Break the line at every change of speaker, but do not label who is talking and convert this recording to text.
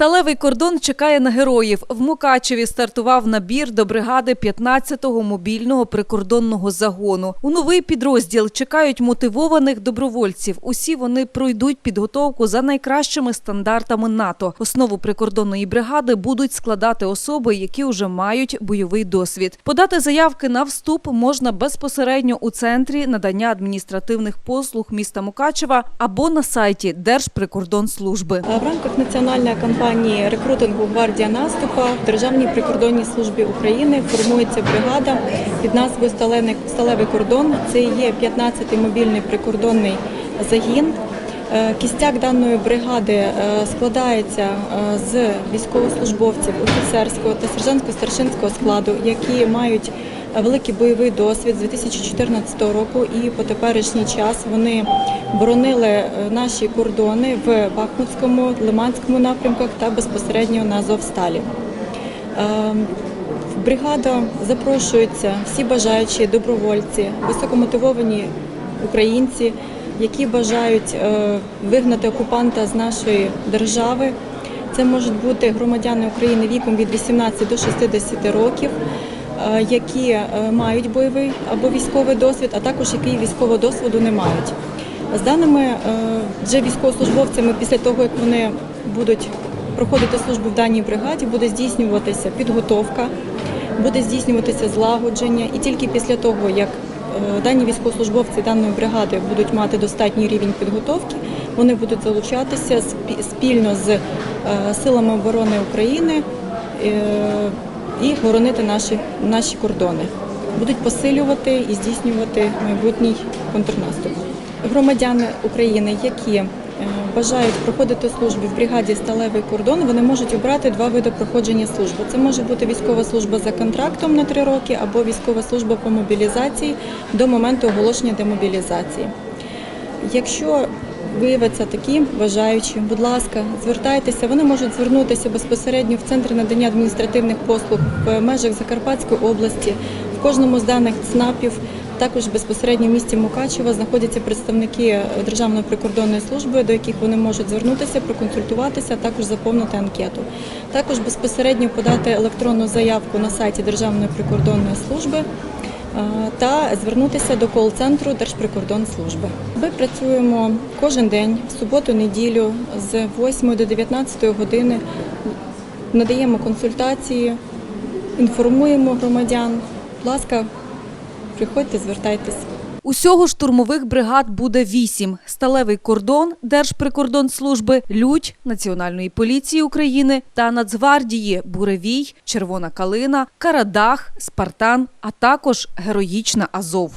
Сталевий кордон чекає на героїв. В Мукачеві стартував набір до бригади 15-го мобільного прикордонного загону. У новий підрозділ чекають мотивованих добровольців. Усі вони пройдуть підготовку за найкращими стандартами НАТО. Основу прикордонної бригади будуть складати особи, які вже мають бойовий досвід. Подати заявки на вступ можна безпосередньо у центрі надання адміністративних послуг міста Мукачева або на сайті Держприкордонслужби.
В рамках національної кампанії рекрутингу Гвардія наступа в Державній прикордонній службі України формується бригада під назвою «Сталевий- Сталевий кордон. Це є 15-й мобільний прикордонний загін. Е, Кістяк даної бригади е, складається е, з військовослужбовців офіцерського та сержантсько-старшинського складу, які мають великий бойовий досвід з 2014 року і по теперішній час вони боронили е, наші кордони в Бахмутському, Лиманському напрямках та безпосередньо на Азовсталі. В бригаду запрошуються всі бажаючі добровольці, високомотивовані українці, які бажають е, вигнати окупанта з нашої держави. Це можуть бути громадяни України віком від 18 до 60 років, які е, мають бойовий або військовий досвід, а також які військового досвіду не мають. З даними е, вже військовослужбовцями, після того як вони будуть проходити службу в даній бригаді, буде здійснюватися підготовка, буде здійснюватися злагодження, і тільки після того, як е, дані військовослужбовці даної бригади будуть мати достатній рівень підготовки, вони будуть залучатися спі- спільно з е, силами оборони України е, і боронити наші, наші кордони. Будуть посилювати і здійснювати майбутній контрнаступ. Громадяни України, які е, бажають проходити службу в бригаді Сталевий кордон, вони можуть обрати два види проходження служби. Це може бути військова служба за контрактом на три роки або військова служба по мобілізації до моменту оголошення демобілізації. Якщо виявляться такі бажаючі, будь ласка, звертайтеся. Вони можуть звернутися безпосередньо в центр надання адміністративних послуг в межах Закарпатської області. В кожному з даних ЦНАПів, також безпосередньо в місті Мукачево, знаходяться представники Державної прикордонної служби, до яких вони можуть звернутися, проконсультуватися, також заповнити анкету. Також безпосередньо подати електронну заявку на сайті Державної прикордонної служби та звернутися до кол-центру Держприкордонслужби. Ми працюємо кожен день, в суботу, неділю з 8 до 19 години. Надаємо консультації, інформуємо громадян. Будь ласка, приходьте, звертайтесь.
Усього штурмових бригад буде вісім: сталевий кордон Держприкордонслужби, Людь Національної поліції України та Нацгвардії, Буревій, Червона Калина, Карадах, Спартан, а також героїчна Азов.